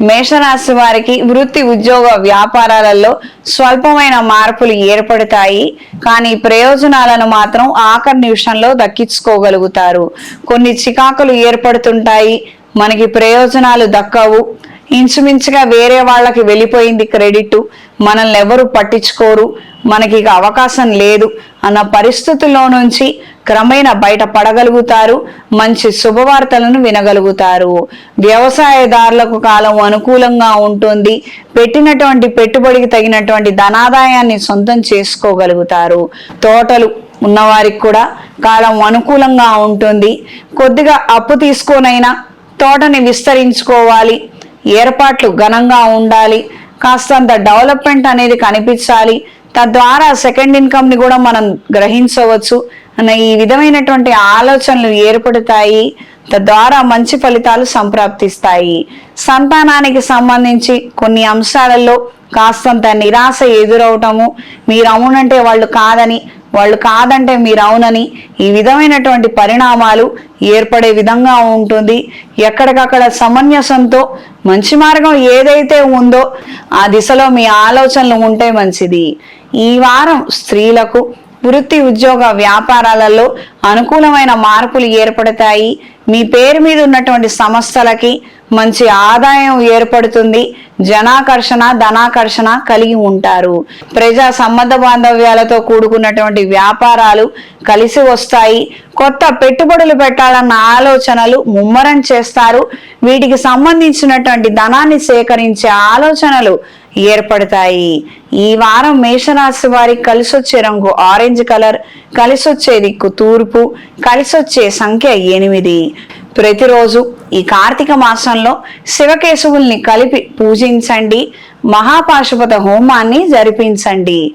మేషరాశి వారికి వృత్తి ఉద్యోగ వ్యాపారాలలో స్వల్పమైన మార్పులు ఏర్పడతాయి. కానీ ప్రయోజనాలను మాత్రం ఆఖరి నిమిషంలో దక్కించుకోగలుగుతారు. కొన్ని చికాకులు ఏర్పడుతుంటాయి. మనకి ప్రయోజనాలు దక్కవు. ఇంచుమించుగా వేరే వాళ్ళకి వెళ్ళిపోయింది క్రెడిట్. మనల్ని ఎవరు పట్టించుకోరు. మనకి ఇక అవకాశం లేదు అన్న పరిస్థితుల్లో నుంచి క్రమేణా బయట పడగలుగుతారు మంచి శుభవార్తలను వినగలుగుతారు. వ్యవసాయదారులకు కాలం అనుకూలంగా ఉంటుంది. పెట్టినటువంటి పెట్టుబడికి తగినటువంటి ధనాదాయాన్ని సొంతం చేసుకోగలుగుతారు. తోటలు ఉన్నవారికి కూడా కాలం అనుకూలంగా ఉంటుంది. కొద్దిగా అప్పు తీసుకోనైనా తోటని విస్తరించుకోవాలి. ఏర్పాట్లు ఘనంగా ఉండాలి. కాస్తంత డెవలప్మెంట్ అనేది కనిపించాలి. తద్వారా సెకండ్ ఇన్కమ్ని కూడా మనం గ్రహించవచ్చు. అన్న ఈ విధమైనటువంటి ఆలోచనలు ఏర్పడతాయి. తద్వారా మంచి ఫలితాలు సంప్రాప్తిస్తాయి. సంతానానికి సంబంధించి కొన్ని అంశాలలో కాస్తంత నిరాశ ఎదురవటము మీరు అవునంటే వాళ్ళు కాదని వాళ్ళు కాదంటే మీరు అవునని ఈ విధమైనటువంటి పరిణామాలు ఏర్పడే విధంగా ఉంటుంది. ఎక్కడికక్కడ సమంజసంతో మంచి మార్గం ఏదైతే ఉందో ఆ దిశలో మీ ఆలోచనలు ఉంటే మంచిది. ఈ వారం స్త్రీలకు వృత్తి ఉద్యోగ వ్యాపారాలలో అనుకూలమైన మార్పులు ఏర్పడతాయి. మీ పేరు మీద ఉన్నటువంటి సంస్థలకి మంచి ఆదాయం ఏర్పడుతుంది. జనాకర్షణ ధనాకర్షణ కలిగి ఉంటారు. ప్రజా సంబంధ బాంధవ్యాలతో కూడుకున్నటువంటి వ్యాపారాలు కలిసి వస్తాయి. కొత్త పెట్టుబడులు పెట్టాలన్న ఆలోచనలు ముమ్మరం చేస్తారు. వీటికి సంబంధించినటువంటి ధనాన్ని సేకరించే ఆలోచనలు ఏర్పడతాయి. ఈ వారం మేషరాశి వారికి కలిసొచ్చే రంగు ఆరెంజ్ కలర్ కలిసొచ్చే దిక్కు తూర్పు కలిసొచ్చే సంఖ్య ఎనిమిది. ప్రతిరోజు ఈ కార్తీక మాసంలో శివకేశవుల్ని కలిపి పూజించండి. మహాపాశుపత హోమాన్ని జరిపించండి.